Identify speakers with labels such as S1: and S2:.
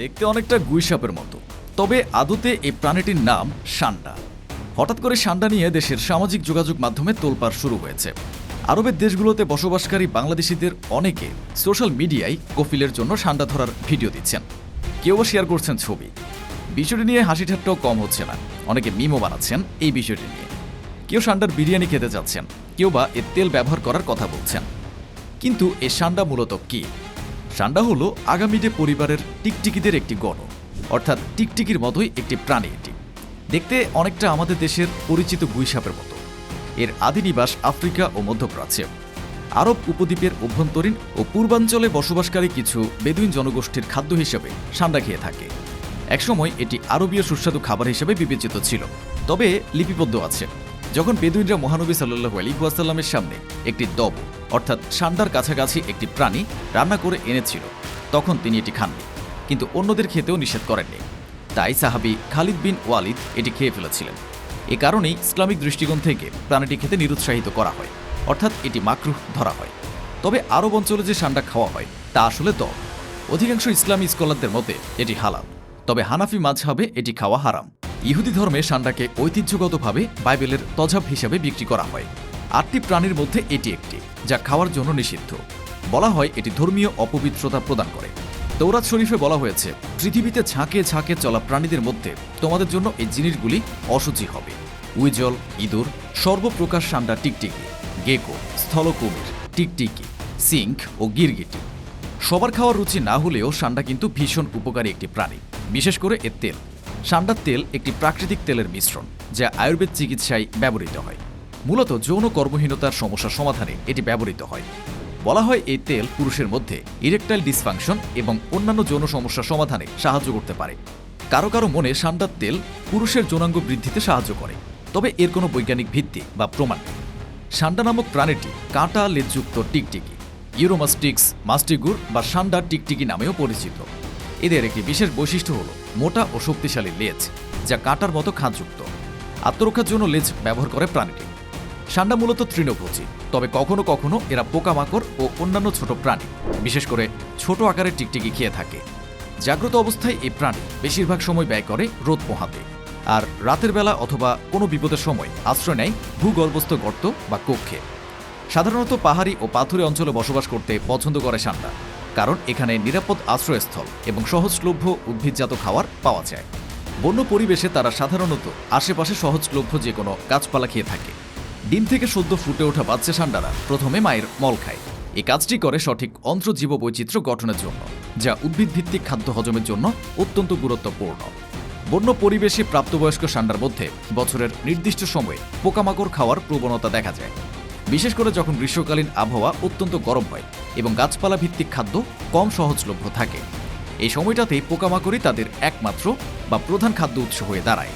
S1: দেখতে অনেকটা গুইসাপের মতো। তবে আদতে এই প্রাণীটির নাম সান্ডা। হঠাৎ করে সান্ডা নিয়ে দেশের সামাজিক যোগাযোগ মাধ্যমে তোলপাড় শুরু হয়েছে। আরবের দেশগুলোতে বসবাসকারী বাংলাদেশিদের অনেকে সোশ্যাল মিডিয়ায় কফিলের জন্য সান্ডা ধরার ভিডিও দিচ্ছেন। কেউ শেয়ার করছেন ছবি। বিষয়টি নিয়ে হাসি ঠাট্টাও কম হচ্ছে না। অনেকে মিমও বানাচ্ছেন এই বিষয়টি নিয়ে। কেউ সান্ডার বিরিয়ানি খেতে যাচ্ছেন, কেউ বা এর তেল ব্যবহার করার কথা বলছেন। কিন্তু এ সান্ডা মূলত কি? সান্ডা হলো আগামীডে পরিবারের টিকটিকিদের একটি গণ, অর্থাৎ টিকটিকির মতোই একটি প্রাণী এটি। দেখতে অনেকটা আমাদের দেশের পরিচিত গুইসাপের মতো। এর আদি নিবাস আফ্রিকা ও মধ্যপ্রাচ্যে। আরব উপদ্বীপের অভ্যন্তরীণ ও পূর্বাঞ্চলে বসবাসকারী কিছু বেদুইন জনগোষ্ঠীর খাদ্য হিসেবে সান্ডা খেয়ে থাকে। একসময় এটি আরবীয় সুস্বাদু খাবার হিসেবে বিবেচিত ছিল, তবে লিপিবদ্ধ আছে। যখন বেদুইনরা মহানবী সাল্লু আলিহাসাল্লামের সামনে একটি দব, অর্থাৎ সান্ডার কাছাকাছি একটি প্রাণী রান্না করে এনেছিল, তখন তিনি এটি খাননি কিন্তু অন্যদের খেতেও নিষেধ করেননি। তাই সাহাবি খালিদ বিন ওয়ালিদ এটি খেয়ে ফেলেছিলেন। এ কারণেই ইসলামিক দৃষ্টিকোণ থেকে প্রাণীটি খেতে নিরুৎসাহিত করা হয়, অর্থাৎ এটি মাকরুহ ধরা হয়। তবে আরব অঞ্চলে যে সান্ডা খাওয়া হয়, তা আসলে দব। অধিকাংশ ইসলামী স্কলারদের মতে এটি হালাল, তবে হানাফি মাঝহাবে এটি খাওয়া হারাম। ইহুদি ধর্মে সান্ডাকে ঐতিহ্যগতভাবে বাইবেলের তজাব হিসাবে বিক্রি করা হয়। আটটি প্রাণীর মধ্যে এটি একটি, যা খাওয়ার জন্য নিষিদ্ধ। বলা হয় এটি ধর্মীয় অপবিত্রতা প্রদান করে। তৌরাত শরীফে বলা হয়েছে, পৃথিবীতে ঝাঁকে ঝাঁকে চলা প্রাণীদের মধ্যে তোমাদের জন্য এই জিনিসগুলি অসুচি হবে। উইজল, ইঁদুর, সর্বপ্রকার সান্ডা টিকটিকি, গেকো, স্থলকুমির, টিকটিকি সিঙ্ক ও গিরগিটি। সবার খাওয়ার রুচি না হলেও সান্ডা কিন্তু ভীষণ উপকারী একটি প্রাণী, বিশেষ করে এর তেল। সান্ডার তেল একটি প্রাকৃতিক তেলের মিশ্রণ, যা আয়ুর্বেদ চিকিৎসায় ব্যবহৃত হয়। মূলত যৌন কর্মহীনতার সমস্যা সমাধানে এটি ব্যবহৃত হয়। বলা হয় এই তেল পুরুষের মধ্যে ইরেকটাইল ডিসফাংশন এবং অন্যান্য যৌন সমস্যা সমাধানে সাহায্য করতে পারে। কারও কারও মনে সান্ডার তেল পুরুষের যৌনাঙ্গ বৃদ্ধিতে সাহায্য করে, তবে এর কোনো বৈজ্ঞানিক ভিত্তি বা প্রমাণ নেই। সান্ডা নামক প্রাণীটি কাঁটা, লেজযুক্ত টিকটিকি, ইউরোমাস্টিক্স, মাস্টিগুর বা সান্ডা টিকটিকি নামেও পরিচিত। এদের একটি বিশেষ বৈশিষ্ট্য হল মোটা ও শক্তিশালী লেজ, যা কাঁটার মতো খাঁজযুক্ত। আত্মরক্ষার জন্য লেজ ব্যবহার করে প্রাণীটি। সান্ডা মূলত তৃণভোজী, তবে কখনো কখনো এরা পোকামাকড় ও অন্যান্য ছোট প্রাণী, বিশেষ করে ছোট আকারের টিকটিকি খেয়ে থাকে। জাগ্রত অবস্থায় এই প্রাণী বেশিরভাগ সময় ব্যয় করে রোদ পোহাতে, আর রাতের বেলা অথবা কোনো বিপদের সময় আশ্রয় নেয় ভূগর্ভস্থ গর্ত বা কক্ষে। সাধারণত পাহাড়ি ও পাথুরে অঞ্চলে বসবাস করতে পছন্দ করে সান্ডা। কারণ এখানে নিরাপদ আশ্রয়স্থল এবং সহজলভ্য উদ্ভিদজাত খাবার পাওয়া যায়। বন্য পরিবেশে তারা সাধারণত আশেপাশে সহজলভ্য যে কোনো গাছপালা খেয়ে থাকে। ডিম থেকে সদ্য ফুটে ওঠা বাচ্চা সান্ডারা প্রথমে মায়ের মল খায়। এই কাজটি করে সঠিক অন্ত্রজীব বৈচিত্র্য গঠনের জন্য, যা উদ্ভিদভিত্তিক খাদ্য হজমের জন্য অত্যন্ত গুরুত্বপূর্ণ। বন্য পরিবেশে প্রাপ্তবয়স্ক সান্ডার মধ্যে বছরের নির্দিষ্ট সময়ে পোকামাকড় খাওয়ার প্রবণতা দেখা যায়। বিশেষ করে যখন গ্রীষ্মকালীন আবহাওয়া অত্যন্ত গরম হয় এবং গাছপালা ভিত্তিক খাদ্য কম সহজলভ্য থাকে। এই সময়টাতেই পোকামাকড়ই তাদের একমাত্র বা প্রধান খাদ্য উৎস হয়ে দাঁড়ায়।